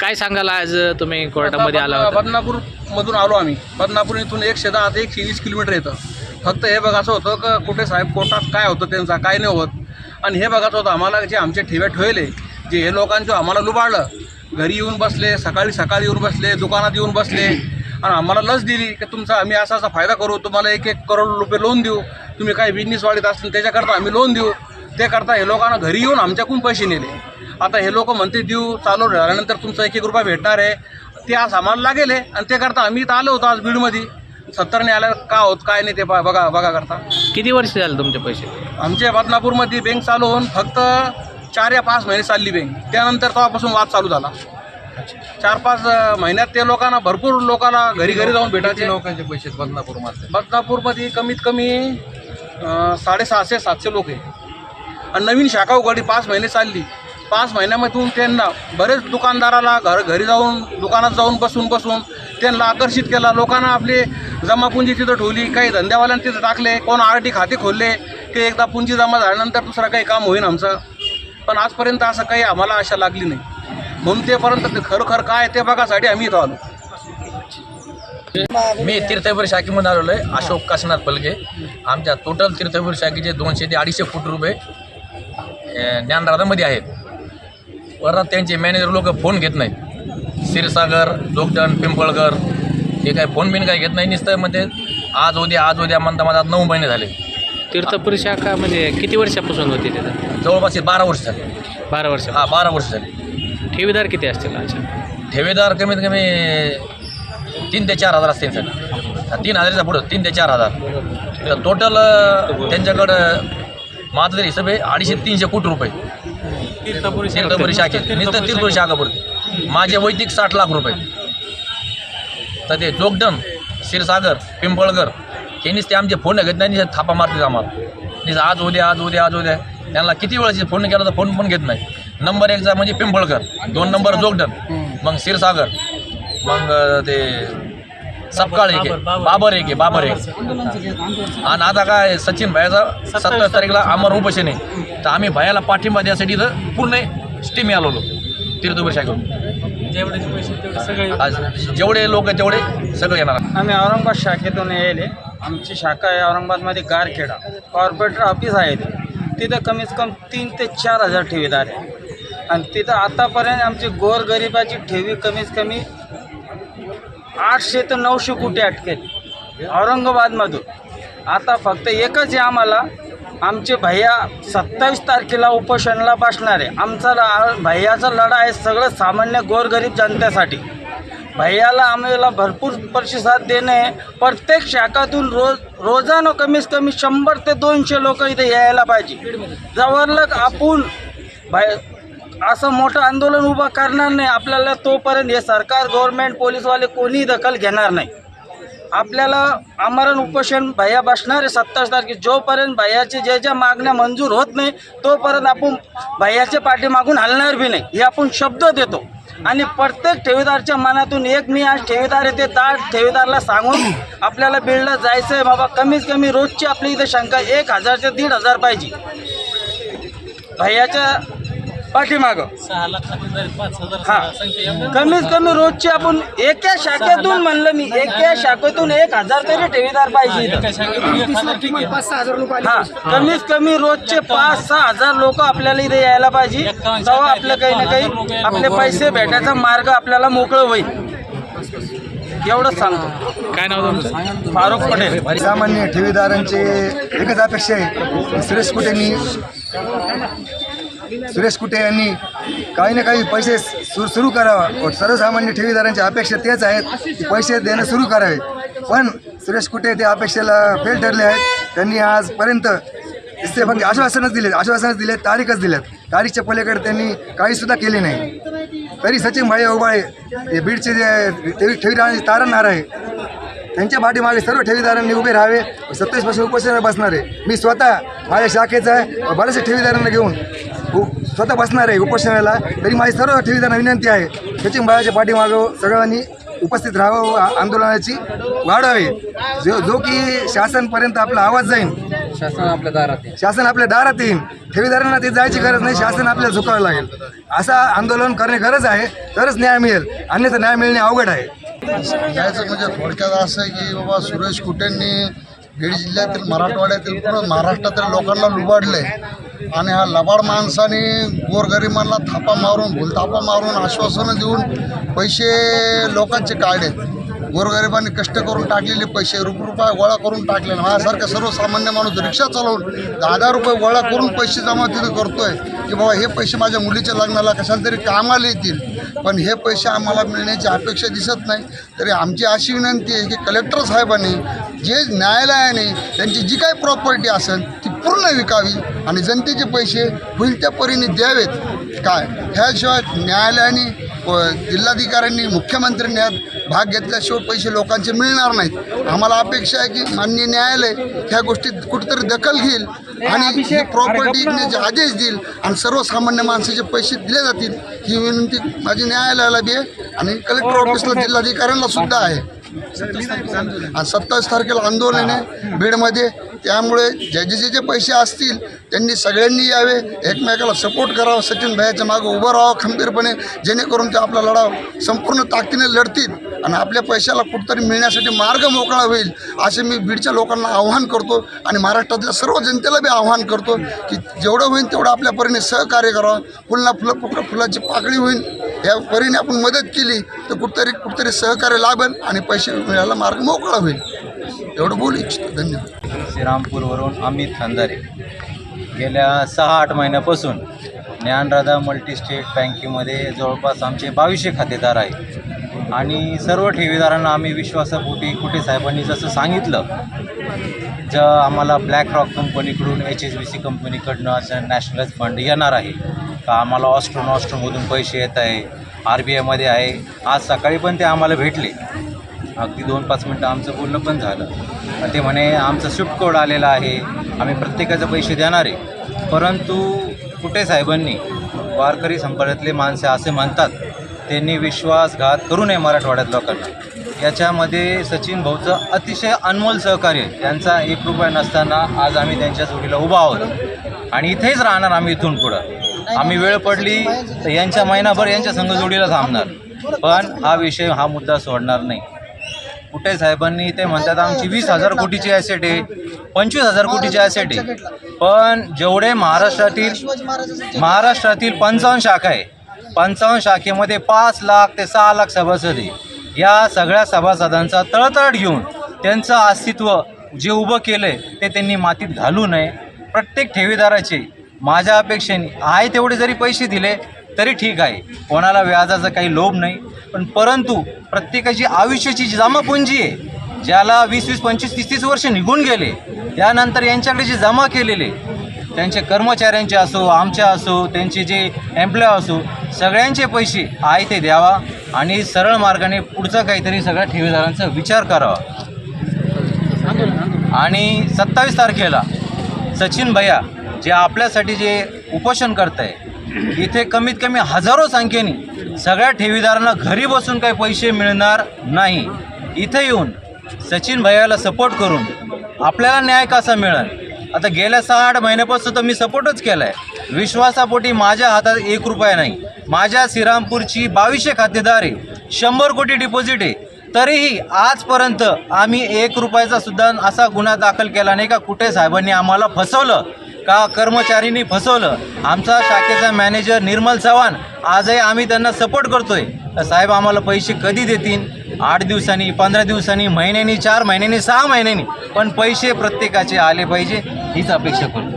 काय सांगाल आज तुम्ही कोर्टामध्ये आला होता? बदनापूर मधून आलो आम्ही. बदनापूर इथून एकशे दहा ते एकशे वीस किलोमीटर येतं. फक्त हे बघायचं होतं का कुठे साहेब कोर्टात काय होतं त्यांचा काय नाही होत. आणि हे बघायचं होतं आम्हाला जे आमचे ठेवे ठेवले जे हे लोकांचं आम्हाला लुबाडलं. घरी येऊन बसले सकाळी सकाळी येऊन बसले दुकानात येऊन बसले. आणि आम्हाला लस दिली की तुमचा आम्ही असा असा फायदा करू तुम्हाला एक एक करोड रुपये लोन देऊ. तुम्ही काही बिझनेस वाढीत असतील त्याच्याकरता आम्ही लोन देऊ. ते करता हे लोकांना घरी येऊन आमच्याकडून पैसे नेले. आता हे लोक म्हणते देऊ चालू झाल्यानंतर तुमचा एक एक रुपया भेटणार आहे. ते आज आम्हाला लागेल आहे. आणि ते करता आम्ही इथं आलो होतो आज बीडमध्ये. सत्तरने आल्या का होत काय नाही ते पा- बघा बघा करता. किती वर्ष झाले तुमचे पैसे? आमच्या बदनापूरमध्ये बँक चालू होऊन फक्त चार या पाच महिने चालली बँक त्यानंतर तेव्हापासून वाद चालू झाला. चार पाच महिन्यात ते लोकांना भरपूर लोकांना घरी घरी जाऊन भेटायचे. लोकांचे पैसे बदनापूरमध्ये? बदनापूरमध्ये कमीत कमी साडेसहाशे सातशे लोक आहे आणि नवीन शाखा उघडली पाच महिने चालली. पाच महिन्यामधून त्यांना बरेच दुकानदाराला घर घरी जाऊन दुकानात जाऊन बसून बसून त्यांना आकर्षित केला. लोकांना आपली जमापुंजी तिथं ठेवली काही धंद्यावाल्यांनी तिथं टाकले कोण आर डी खाते खोलले की एकदा पुंजी जमा झाल्यानंतर दुसरं काही काम होईन आमचं. पण आजपर्यंत असं काही आम्हाला आशा लागली नाही. म्हणून तेपर्यंत ते खरोखर काय ते बघासाठी आम्ही इथं आलो. मी तीर्थभर शाखेमध्ये आलेलो आहे अशोक काशीनाथ पलके आमच्या टोटल तीर्थभर शाखेचे दोनशे ते अडीचशे फूट रुपये ज्ञानराधामध्ये आहेत. परत त्यांचे मॅनेजर लोक फोन घेत नाहीत. क्षीरसागर जोगदण पिंपळकर हे काय फोन बिन काय घेत नाही नुसतं. म्हणजे आज उद्या आज उद्या म्हणता माझा नऊ महिने झाले. तीर्थपुरी शाखा म्हणजे किती वर्षापासून होती तिथं? जवळपास हे बारा वर्ष झाले. बारा वर्ष. हा बारा वर्ष झाले. ठेवीदार किती असतील अच्छा ठेवेदार कमीत कमी तीन ते चार हजार असतील सर. तीन हजाराच्या पुढं तीन ते चार हजार. तर टोटल त्यांच्याकडं माझं जर हिशोब आहे अडीचशे तीनशे कोटी रुपये. तीर्थपुरी शाखेत नुसतं तीर्थपुरी शाखापुरती माझे वैदिक साठ लाख रुपये. तर ते जोगदम क्षीरसागर पिंपळकर यांनीच ते आमचे फोन घेत नाही नुसते थापा मारतात आम्हाला. नुसतं आज उद्या आज उद्या आज उद्या. त्यांना किती वेळाचे फोन केला तर फोन पण घेत नाही. नंबर एकचा म्हणजे पिंपळकर दोन नंबर जोगदम मग क्षीरसागर मग ते सपकाळ एक आहे बाबर एक आहे बाबर एक. आणि आता काय सचिन भायाचा सत्तावीस तारीखला अमर उपोषण आहे तर आम्ही भयाला पाठिंबा द्यासाठी तर पूर्ण स्टीम आलेलो. तीर्थभर शाखेवर आज जेवढे लोक तेवढे सगळे येणार आम्ही औरंगाबाद शाखेतून यायले. आमची शाखा आहे औरंगाबादमध्ये गारखेडा. कॉर्पोरेटर ऑफिस आहे तिथं कमीत कमी तीन ते चार हजार ठेवीदार आहे. आणि तिथं आतापर्यंत आमची गोरगरिबाची ठेवी कमीत कमी आठशे ते नऊशे कोटी अटकेल? औरंगाबादमधून. आता फक्त एकच आहे आम्हाला. आमचे भैया सत्तावीस तारखेला उपोषणाला बसणार आहे. आमचा भैयाचा लढा आहे सगळं सामान्य गोरगरीब जनतेसाठी. भैयाला आम्हाला भरपूर प्रतिसाद देणे प्रत्येक शाखातून रोज रोजानं कमीत कमी शंभर ते दोनशे लोक इथे यायला पाहिजे. जवळलग आपण भय असं मोठं आंदोलन उभं करणार नाही. आपल्याला तोपर्यंत हे सरकार गव्हर्नमेंट पोलीसवाले कोणीही दखल घेणार नाही. आपल्याला आमरण उपोषण भैया बसणार आहे सत्तावीस तारखे जोपर्यंत भैयाचे जे ज्या मागण्या मंजूर होत नाही तोपर्यंत आपण भैयाच्या पाठीमागून हलणार बी नाही. हे आपण शब्द देतो. आणि प्रत्येक ठेवीदारच्या मनातून एक मी आज ठेवीदार येते दाट ठेवीदारला सांगून आपल्याला बिल्डला जायचं आहे. बाबा कमीत कमी रोजची आपली इथं शंका एक हजारच्या दीड हजार पाहिजे. भैयाच्या पाठीमागं. हा. कमीत कमी रोजची आपण एका शाखेतून म्हणलं मी एका शाखेतून एक हजार तरी ठेवीदार पाहिजे इथं. हा कमीत कमी रोजचे पाच सहा हजार लोक आपल्याला इथे यायला पाहिजे. तेव्हा आपलं काही ना काही आपले पैसे भेटायचा मार्ग आपल्याला मोकळं होईल. एवढंच सांगतो. काय नाव तुमचं? फारुख पटेल. सामान्य ठेवीदारांचे एकच अपेक्षा आहे सुरेश कुटेंनी सुरेश कुटे यांनी काही ना काही पैसे सु सुरू करावा. सर्वसामान्य ठेवीदारांच्या अपेक्षा तेच आहेत. की पैसे देणं सुरू करावे. पण सुरेश कुटे त्या अपेक्षेला फेल ठरले आहेत. त्यांनी आजपर्यंत ते फक्त आश्वासनच दिले आश्वासनच दिले तारीखच दिल्यात तारीखच्या पलीकडे त्यांनी काहीसुद्धा केले नाही. तरी सचिन भाई ओबाळे हे बीडचे जे ठेवी ठेवीदारांचे तारणहार आहे. त्यांच्या पाठीमागे सर्व ठेवीदारांनी उभे राहावे. सत्तावीस वर्ष उपोषणाला बसणार. आहे मी स्वतः माझ्या शाखेचा आहे. बऱ्याचशा ठेवीदारांना घेऊन स्वतः बसणार आहे उपोषणाला. तरी माझी सर्व ठेवीदारांना विनंती आहे सचिन भायाच्या पाठीमागं सगळ्यांनी उपस्थित राहावं आंदोलनाची वाढावे जो जो की शासनपर्यंत आपला आवाज जाईल शासन आपल्या दारात शासन आपल्या दारात येईन. ठेवीदारांना ते जायची गरज नाही शासन आपल्याला झुकावं लागेल. असा आंदोलन करणे गरज आहे तरच न्याय मिळेल. अन्यथा न्याय मिळणे अवघड आहे. यायचं म्हणजे थोडक्यात असं आहे की बाबा सुरेश कुटेंनी बीड जिल्ह्यातील मराठवाड्यातील पूर्ण महाराष्ट्रातील लोकांना लुबाडले आणि हा लबाड माणसाने गोरगरिबांना थापा मारून भूलथापा मारून आश्वासनं देऊन पैसे लोकांचे काढले. गोरगरिबांनी कष्ट करून टाकलेले पैसे रुप रुपये गोळा करून टाकले. माझ्यासारखा सर्वसामान्य माणूस रिक्षा चालवून दहा हजार रुपये गोळा करून पैसे जमा तिथे करतोय की बाबा हे पैसे माझ्या मुलीच्या लग्नाला कशाला तरी कामाला येतील. पण हे पैसे आम्हाला मिळण्याची अपेक्षा दिसत नाही. तरी आमची अशी विनंती आहे की कलेक्टर साहेबांनी जे न्यायालयाने त्यांची जी काही प्रॉपर्टी असेल ती पूर्ण विकावी आणि जनतेचे पैसे होईल त्या परीने द्यावेत. काय? ह्याशिवाय न्यायालयाने जिल्हाधिकाऱ्यांनी मुख्यमंत्र्यांनी यात भाग घेतल्याशिवाय पैसे लोकांचे मिळणार नाहीत. आम्हाला अपेक्षा आहे की माननीय न्यायालय ह्या गोष्टीत कुठेतरी दखल घेईल आणि ही प्रॉपर्टी विकण्याचे आदेश देईल आणि सर्वसामान्य माणसाचे पैसे दिले जातील ही विनंती माझी न्यायालयाला बी आहे आणि कलेक्टर ऑफिसला जिल्हाधिकाऱ्यांना सुद्धा आहे. आणि सत्तावीस तारखेला आंदोलन आहे बीडमध्ये. त्यामुळे जे जे जे जे पैसे असतील त्यांनी सगळ्यांनी यावे एकमेकाला सपोर्ट करावा सचिन भाईच्या मागं उभं राहावं खंबीरपणे जेणेकरून ते आपला लढाव संपूर्ण ताकदीने लढतील आणि आपल्या पैशाला कुठंतरी मिळण्यासाठी मार्ग मोकळा होईल असे मी बीडच्या लोकांना आव्हान करतो आणि महाराष्ट्रातल्या सर्व जनतेला बी आव्हान करतो की जेवढं होईल तेवढं आपल्या परीने सहकार्य करावं. फुलना फुलं फुलं फुलाची पाकळी होईल. या परीने आपण मदत केली तर कुठतरी कुठंतरी सहकार्य लाभन आणि पैसे मिळायला मार्ग मोकळा होईल. एवढं बोलू इच्छितो. धन्यवाद. श्रीरामपूरवरून अमित खंदारे. गेल्या सहा आठ महिन्यापासून ज्ञानराधा मल्टीस्टेट बँकेमध्ये जवळपास आमचे बावीसशे खातेदार आहेत. आणि सर्व ठेवीदारांना आम्ही विश्वासापोटी कुठे साहेबांनी जसं सांगितलं ज आम्हाला ब्लॅक रॉक कंपनीकडून एच एस बी सी कंपनीकडनं असं नॅशनलाइज फंड येणार आहे. का आम्हाला ऑस्ट्रोन ऑस्ट्रोमधून पैसे येत आहे? आर बी आयमध्ये आहे. आज सकाळी पण ते आम्हाला भेटले. अगदी दोन पाच मिनटं आमचं बोलणं पण झालं. ते म्हणे आमचं स्विफ्ट कोड आलेला आहे. आम्ही प्रत्येकाचे पैसे देणार आहे. परंतु कुठे साहेबांनी? वारकरी संप्रदायातले माणसे असे म्हणतात त्यांनी विश्वासघात करू नये मराठवाड्यात लोकांना. याच्यामध्ये सचिन भाऊचं अतिशय अनमोल सहकार्य त्यांचा एक रुपया नसताना आज आम्ही त्यांच्या जोडीला उभा आहोत. आणि इथेच राहणार आम्ही इथून पुढं. आम्ही वेळ पडली तर यांच्या महिनाभर यांच्या संघ जोडीला थांबणार. पण हा विषय हा मुद्दा सोडणार नाही. कुठे साहेबांनी ते म्हणतात आमची वीस हजार कोटीची ॲसेट आहे पंचवीस हजार कोटीची ॲसेट आहे. पण जेवढे महाराष्ट्रातील महाराष्ट्रातील पंचावन्न शाखा आहे पंचावन्न शाखेमध्ये पाच लाख ते सहा लाख सभासद आहे. या सगळ्या सभासदांचा तळतळ घेऊन त्यांचं अस्तित्व जे उभं केलं आहे ते त्यांनी मातीत घालू नये. प्रत्येक ठेवीदाराचे माझ्या अपेक्षेने आहे तेवढे जरी पैसे दिले तरी ठीक आहे. कोणाला व्याजाचा काही लोभ नाही. पण परंतु प्रत्येकाची आयुष्याची जी जमापुंजी आहे ज्याला वीस वीस पंचवीस तीस तीस वर्ष निघून गेले त्यानंतर यांच्याकडे जे जमा केलेले त्यांचे कर्मचाऱ्यांचे असो आमचे असो त्यांचे जे एम्प्लॉय असो सगळ्यांचे पैसे आहे ते द्यावा आणि सरळ मार्गाने पुढचा काहीतरी सगळ्या ठेवीदारांचा विचार करावा. आणि सत्तावीस तारखेला सचिन भैया जे आपल्यासाठी जे उपोषण करत आहे इथे कमीत कमी हजारो संख्येने सगळ्या ठेवीदारांना घरी बसून काही पैसे मिळणार नाही. इथे येऊन सचिन भैयाला सपोर्ट करून आपल्याला न्याय कसा मिळेल? आता गेल्या सहा आठ महिन्यापासून तर मी सपोर्टच केला आहे विश्वासापोटी माझ्या हातात एक रुपया नाही. माझ्या श्रीरामपूरची बावीसशे खातेदार आहे शंभर कोटी डिपॉझिट आहे. तरीही आजपर्यंत आम्ही एक रुपयाचा सुद्धा असा गुन्हा दाखल केला नाही का? कुठे साहेबांनी आम्हाला फसवलं? का कर्मचारींनी फसवलं? आमचा शाखेचा मॅनेजर निर्मल चव्हाण आजही आम्ही त्यांना सपोर्ट करतोय. तर साहेब आम्हाला पैसे कधी देतील? आठ दिवसांनी पंधरा दिवसांनी महिन्यांनी चार महिन्यांनी सहा महिन्यांनी. पण पैसे प्रत्येकाचे आले पाहिजे हीच अपेक्षा करतो.